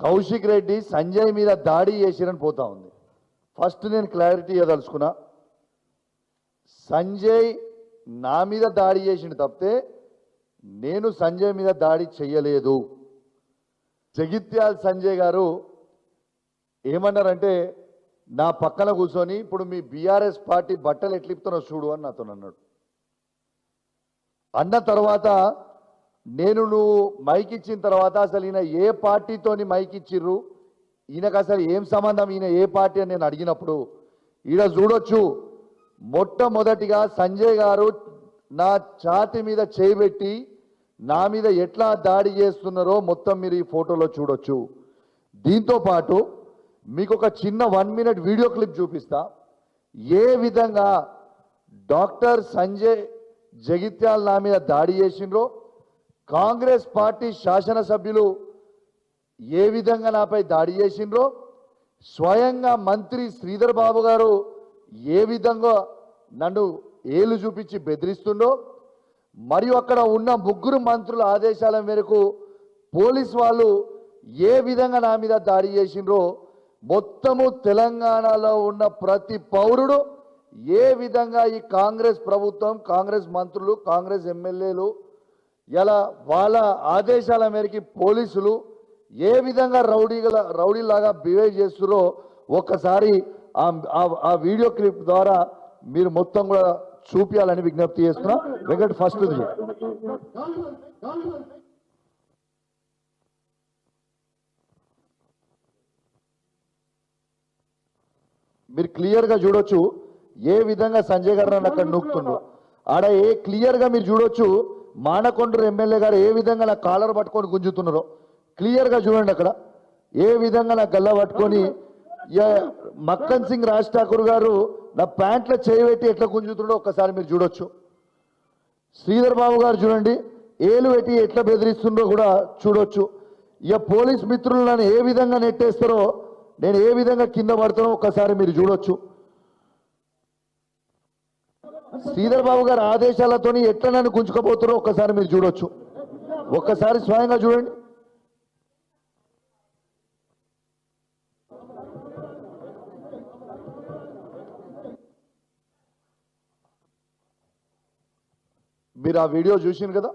కౌశిక్ రెడ్డి సంజయ్ మీద దాడి చేసిరని పోతా ఉంది. ఫస్ట్ నేను క్లారిటీ ఇవ్వదలుచుకున్నా సంజయ్ నా మీద దాడి చేసిండు తప్పితే నేను సంజయ్ మీద దాడి చెయ్యలేదు జగిత్యాల్ సంజయ్ గారు ఏమన్నారంటే నా పక్కన కూర్చొని ఇప్పుడు మీ బీఆర్ఎస్ పార్టీ బట్టలు ఎట్లిపుతున్నా చూడు అని నాతో అన్నాడు అన్న తర్వాత నేను నువ్వు మైక్ ఇచ్చిన తర్వాత అసలు ఈయన ఏ పార్టీతోని మైక్ ఇచ్చిర్రు ఈయనకు అసలు ఏం సంబంధం? ఈయన ఏ పార్టీ అని నేను అడిగినప్పుడు ఈడ చూడొచ్చు మొట్టమొదటిగా సంజయ్ గారు నా ఛాతి మీద చేయబెట్టి నా మీద ఎట్లా దాడి చేస్తున్నారో మొత్తం మీరు ఈ ఫోటోలో చూడొచ్చు. దీంతో పాటు మీకు ఒక చిన్న వన్ మినిట్ వీడియో క్లిప్ చూపిస్తా. ఏ విధంగా డాక్టర్ సంజయ్ జగిత్యాల నా మీద దాడి చేసిండ్రో కాంగ్రెస్ పార్టీ శాసనసభ్యులు ఏ విధంగా నాపై దాడి చేసిండ్రో స్వయంగా మంత్రి శ్రీధర్ బాబు గారు ఏ విధంగా నన్ను ఏలు చూపించి బెదిరిస్తుండో మరియు అక్కడ ఉన్న ముగ్గురు మంత్రుల ఆదేశాల మేరకు పోలీస్ వాళ్ళు ఏ విధంగా నా మీద దాడి చేసిండ్రో మొత్తము తెలంగాణలో ఉన్న ప్రతి పౌరుడు ఏ విధంగా ఈ కాంగ్రెస్ ప్రభుత్వం కాంగ్రెస్ మంత్రులు కాంగ్రెస్ ఎమ్మెల్యేలు ఇలా వాళ్ళ ఆదేశాల మేరకి పోలీసులు ఏ విధంగా రౌడీగా రౌడీలాగా బిహేవ్ చేస్తున్నారో ఒక్కసారి ఆ ఆ- వీడియో క్లిప్ ద్వారా మీరు మొత్తం కూడా చూపించాలని విజ్ఞప్తి చేస్తున్నా. వెంకట్ ఫస్ట్ మీరు క్లియర్గా చూడొచ్చు ఏ విధంగా సంజయ్ గారు అక్కడ నూకుతుండ్రు ఆడ ఏ క్లియర్గా మీరు చూడొచ్చు మానకొండరు ఎమ్మెల్యే గారు ఏ విధంగా నా కాలర్ పట్టుకొని గుంజుతున్నారో క్లియర్గా చూడండి అక్కడ. ఏ విధంగా నా గల్ల పట్టుకొని మక్కన్ సింగ్ రాజ్ ఠాకూర్ గారు నా ప్యాంట్లో చేయబెట్టి ఎట్లా గుంజుతున్నాడో ఒక్కసారి మీరు చూడొచ్చు. శ్రీధర్ బాబు గారు చూడండి ఏలు పెట్టి ఎట్లా బెదిరిస్తుండో కూడా చూడొచ్చు. ఇక పోలీస్ మిత్రులు నన్ను ఏ విధంగా నెట్టేస్తారో నేను ఏ విధంగా కింద పడతానో ఒక్కసారి మీరు చూడొచ్చు. శ్రీధర్ బాబు గారి ఆదేశాలతో ఎట్లా నన్ను గుంజుకపోతారో ఒక్కసారి మీరు చూడొచ్చు. ఒక్కసారి స్వయంగా చూడండి. మీరు ఆ వీడియో చూసింది కదా?